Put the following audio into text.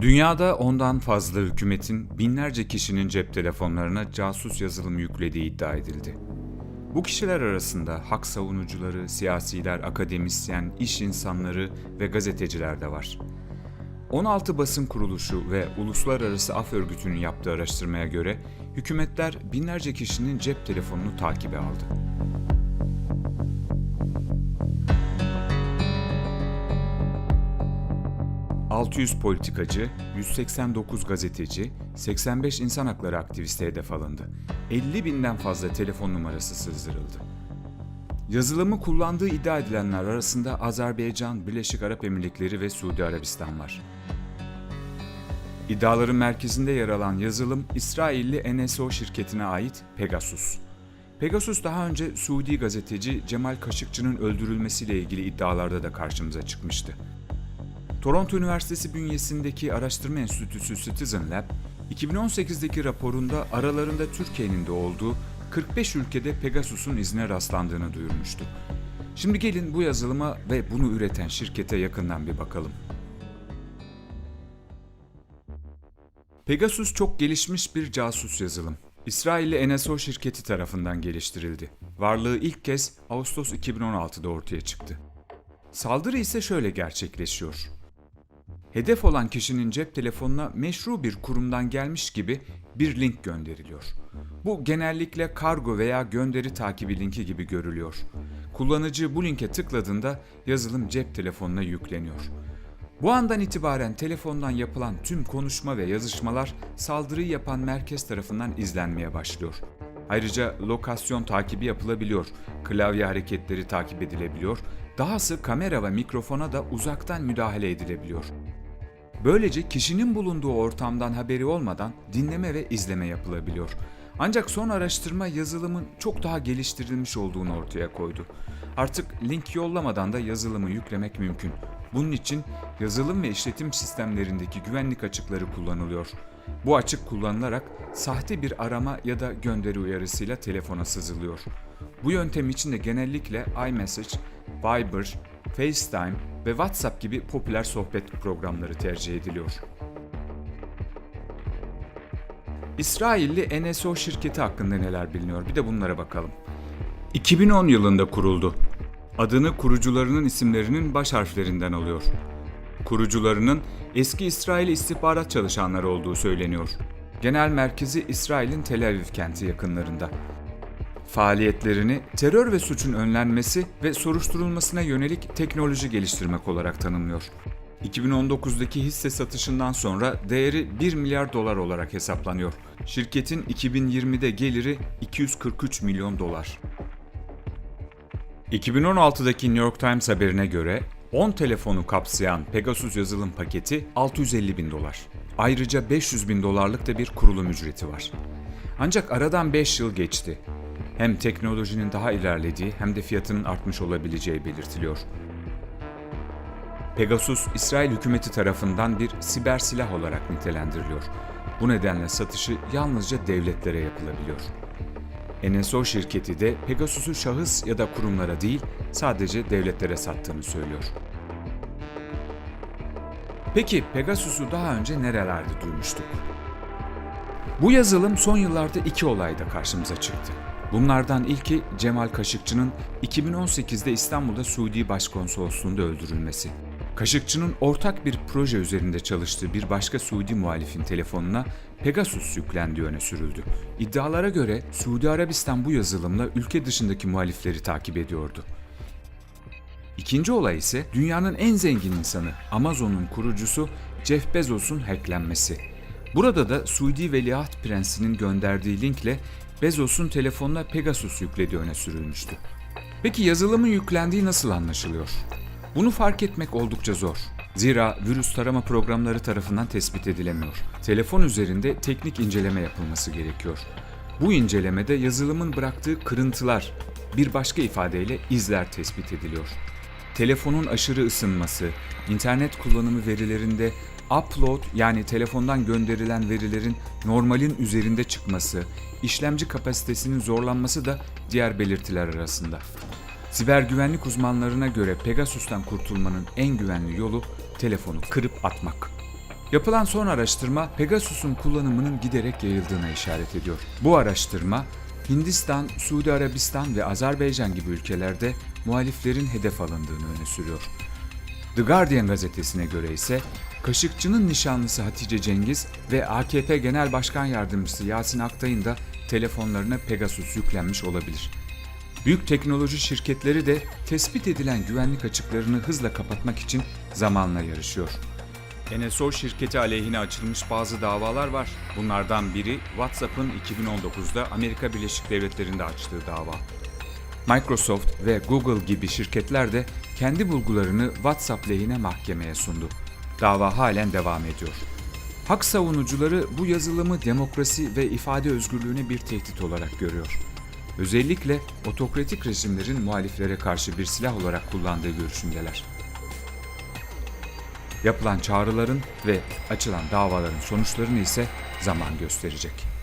Dünyada ondan fazla hükümetin binlerce kişinin cep telefonlarına casus yazılım yüklediği iddia edildi. Bu kişiler arasında hak savunucuları, siyasiler, akademisyen, iş insanları ve gazeteciler de var. 16 basın kuruluşu ve Uluslararası Af Örgütü'nün yaptığı araştırmaya göre hükümetler binlerce kişinin cep telefonunu takibe aldı. ...600 politikacı, 189 gazeteci, 85 insan hakları aktivisti hedef alındı. 50 binden fazla telefon numarası sızdırıldı. Yazılımı kullandığı iddia edilenler arasında Azerbaycan, Birleşik Arap Emirlikleri ve Suudi Arabistan var. İddiaların merkezinde yer alan yazılım İsrailli NSO şirketine ait Pegasus. Pegasus daha önce Suudi gazeteci Cemal Kaşıkçı'nın öldürülmesiyle ilgili iddialarda da karşımıza çıkmıştı. Toronto Üniversitesi bünyesindeki araştırma enstitüsü Citizen Lab, 2018'deki raporunda aralarında Türkiye'nin de olduğu 45 ülkede Pegasus'un izine rastlandığını duyurmuştu. Şimdi gelin bu yazılıma ve bunu üreten şirkete yakından bir bakalım. Pegasus çok gelişmiş bir casus yazılım. İsrailli NSO şirketi tarafından geliştirildi. Varlığı ilk kez Ağustos 2016'da ortaya çıktı. Saldırı ise şöyle gerçekleşiyor. Hedef olan kişinin cep telefonuna meşru bir kurumdan gelmiş gibi bir link gönderiliyor. Bu genellikle kargo veya gönderi takibi linki gibi görülüyor. Kullanıcı bu linke tıkladığında yazılım cep telefonuna yükleniyor. Bu andan itibaren telefondan yapılan tüm konuşma ve yazışmalar saldırıyı yapan merkez tarafından izlenmeye başlıyor. Ayrıca lokasyon takibi yapılabiliyor, klavye hareketleri takip edilebiliyor, dahası kamera ve mikrofona da uzaktan müdahale edilebiliyor. Böylece kişinin bulunduğu ortamdan haberi olmadan dinleme ve izleme yapılabiliyor. Ancak son araştırma yazılımın çok daha geliştirilmiş olduğunu ortaya koydu. Artık link yollamadan da yazılımı yüklemek mümkün. Bunun için yazılım ve işletim sistemlerindeki güvenlik açıkları kullanılıyor. Bu açık kullanılarak sahte bir arama ya da gönderi uyarısıyla telefona sızılıyor. Bu yöntem için de genellikle iMessage, Viber, FaceTime ve WhatsApp gibi popüler sohbet programları tercih ediliyor. İsrailli NSO şirketi hakkında neler biliniyor? Bir de bunlara bakalım. 2010 yılında kuruldu. Adını kurucularının isimlerinin baş harflerinden alıyor. Kurucularının eski İsrail istihbarat çalışanları olduğu söyleniyor. Genel merkezi İsrail'in Tel Aviv kenti yakınlarında. Faaliyetlerini terör ve suçun önlenmesi ve soruşturulmasına yönelik teknoloji geliştirmek olarak tanımlıyor. 2019'daki hisse satışından sonra değeri 1 milyar dolar olarak hesaplanıyor. Şirketin 2020'de geliri 243 milyon dolar. 2016'daki New York Times haberine göre 10 telefonu kapsayan Pegasus yazılım paketi 650 bin dolar. Ayrıca 500 bin dolarlık da bir kurulum ücreti var. Ancak aradan 5 yıl geçti. Hem teknolojinin daha ilerlediği hem de fiyatının artmış olabileceği belirtiliyor. Pegasus, İsrail hükümeti tarafından bir siber silah olarak nitelendiriliyor. Bu nedenle satışı yalnızca devletlere yapılabiliyor. NSO şirketi de Pegasus'u şahıs ya da kurumlara değil, sadece devletlere sattığını söylüyor. Peki Pegasus'u daha önce nerelerde duymuştuk? Bu yazılım son yıllarda iki olayda karşımıza çıktı. Bunlardan ilki Cemal Kaşıkçı'nın 2018'de İstanbul'da Suudi Başkonsolosluğu'nda öldürülmesi. Kaşıkçı'nın ortak bir proje üzerinde çalıştığı bir başka Suudi muhalifin telefonuna Pegasus yüklendiği öne sürüldü. İddialara göre Suudi Arabistan bu yazılımla ülke dışındaki muhalifleri takip ediyordu. İkinci olay ise dünyanın en zengin insanı Amazon'un kurucusu Jeff Bezos'un hacklenmesi. Burada da Suudi Veliaht Prensi'nin gönderdiği linkle Bezos'un telefonuna Pegasus yüklediği öne sürülmüştü. Peki yazılımın yüklendiği nasıl anlaşılıyor? Bunu fark etmek oldukça zor. Zira virüs tarama programları tarafından tespit edilemiyor. Telefon üzerinde teknik inceleme yapılması gerekiyor. Bu incelemede yazılımın bıraktığı kırıntılar, bir başka ifadeyle izler tespit ediliyor. Telefonun aşırı ısınması, internet kullanımı verilerinde upload yani telefondan gönderilen verilerin normalin üzerinde çıkması, işlemci kapasitesinin zorlanması da diğer belirtiler arasında. Siber güvenlik uzmanlarına göre Pegasus'tan kurtulmanın en güvenli yolu telefonu kırıp atmak. Yapılan son araştırma Pegasus'un kullanımının giderek yayıldığına işaret ediyor. Bu araştırma Hindistan, Suudi Arabistan ve Azerbaycan gibi ülkelerde muhaliflerin hedef alındığını öne sürüyor. The Guardian gazetesine göre ise Kaşıkçı'nın nişanlısı Hatice Cengiz ve AKP Genel Başkan Yardımcısı Yasin Aktay'ın da telefonlarına Pegasus yüklenmiş olabilir. Büyük teknoloji şirketleri de tespit edilen güvenlik açıklarını hızla kapatmak için zamanla yarışıyor. NSO şirketi aleyhine açılmış bazı davalar var. Bunlardan biri WhatsApp'ın 2019'da Amerika Birleşik Devletleri'nde açtığı dava. Microsoft ve Google gibi şirketler de kendi bulgularını WhatsApp lehine mahkemeye sundu. Dava halen devam ediyor. Hak savunucuları bu yazılımı demokrasi ve ifade özgürlüğüne bir tehdit olarak görüyor. Özellikle otokratik rejimlerin muhaliflere karşı bir silah olarak kullandığı görüşündeler. Yapılan çağrıların ve açılan davaların sonuçlarını ise zaman gösterecek.